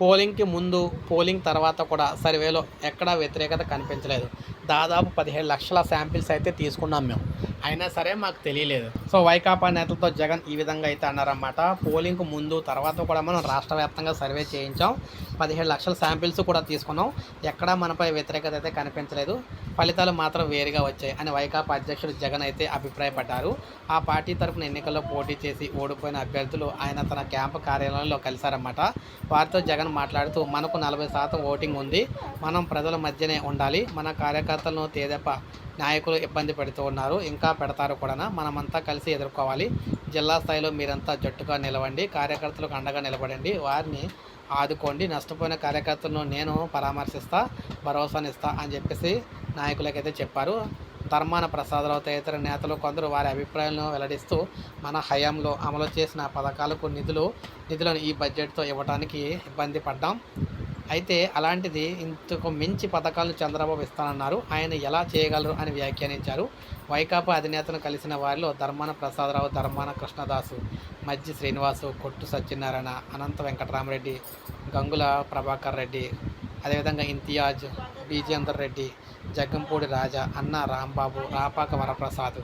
పోలింగ్కి ముందు పోలింగ్ తర్వాత కూడా సర్వేలో ఎక్కడా వ్యతిరేకత కనిపించలేదు. దాదాపు పదిహేడు లక్షల శాంపిల్స్ అయితే తీసుకున్నాం మేము. అయినా సరే మాకు తెలియలేదు. సో వైకాపా నేతలతో జగన్ ఈ విధంగా అయితే అన్నారన్నమాట. పోలింగ్కు ముందు తర్వాత కూడా మనం రాష్ట్ర వ్యాప్తంగా సర్వే చేయించాం. పదిహేడు లక్షల శాంపిల్స్ కూడా తీసుకున్నాం. ఎక్కడా మనపై వ్యతిరేకత అయితే కనిపించలేదు. ఫలితాలు మాత్రం వేరుగా వచ్చాయి అని వైకాపా అధ్యక్షుడు జగన్ అయితే అభిప్రాయపడ్డారు. ఆ పార్టీ తరఫున ఎన్నికల్లో పోటీ చేసి ఓడిపోయిన అభ్యర్థులు ఆయన తన క్యాంపు కార్యాలయంలో కలిశారన్నమాట. వారితో జగన్ మాట్లాడుతూ మనకు నలభై శాతం ఓటింగ్ ఉంది. మనం ప్రజల మధ్యనే ఉండాలి. మన కార్యకర్తలను తేదప నాయకులు ఇబ్బంది పెడుతూ ఉన్నారు. ఇంకా పెడతారు కూడా మనమంతా కలిసి ఎదుర్కోవాలి. జిల్లా స్థాయిలో మీరంతా జట్టుగా నిలవండి. కార్యకర్తలకు అండగా నిలబడండి. వారిని ఆదుకోండి. నష్టపోయిన కార్యకర్తలను నేను పరామర్శిస్తా భరోసానిస్తా అని చెప్పేసి నాయకులకైతే చెప్పారు. ధర్మాన ప్రసాదరావు తదితర నేతలు కొందరు వారి అభిప్రాయాలను వెల్లడిస్తూ మన హయాంలో అమలు చేసిన పథకాలకు నిధులు నిధులను ఈ బడ్జెట్తో ఇవ్వడానికి ఇబ్బంది పడ్డాం. అయితే అలాంటిది ఇంతకు మించి పథకాలను చంద్రబాబు ఇస్తానన్నారు. ఆయన ఎలా చేయగలరు అని వ్యాఖ్యానించారు. వైకాపా అధినేతను కలిసిన వారిలో ధర్మాన ప్రసాదరావు ధర్మాన కృష్ణదాసు మజ్జి శ్రీనివాసు కొట్టు సత్యనారాయణ అనంత వెంకటరామరెడ్డి గంగుల ప్రభాకర్ రెడ్డి అదేవిధంగా ఇంతియాజ్ బీజేందర్ రెడ్డి జగ్గంపూడి రాజా అన్న రాంబాబు రాపాక వరప్రసాద్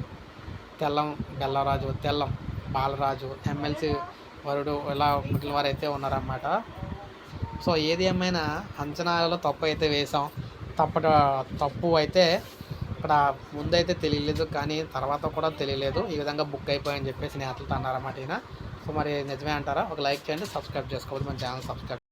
తెల్లం బెల్లరాజు తెల్లం బాలరాజు ఎమ్మెల్సీ వరుడు ఇలా మిగిలిన వారైతే అయితే ఉన్నారన్నమాట. సో ఏది ఏమైనా అంచనాలలో తప్పు అయితే వేసాం తప్పట తప్పు అయితే ఇక్కడ ముందైతే తెలియలేదు కానీ తర్వాత కూడా తెలియలేదు. ఈ విధంగా బుక్ అయిపోయని చెప్పేసి నేతలతో అన్నారన్నమాట ఈయన. సో మరి నిజమే అంటారా? ఒక లైక్ చేయండి సబ్స్క్రైబ్ చేసుకోవద్దు. మన ఛానల్ సబ్స్క్రైబ్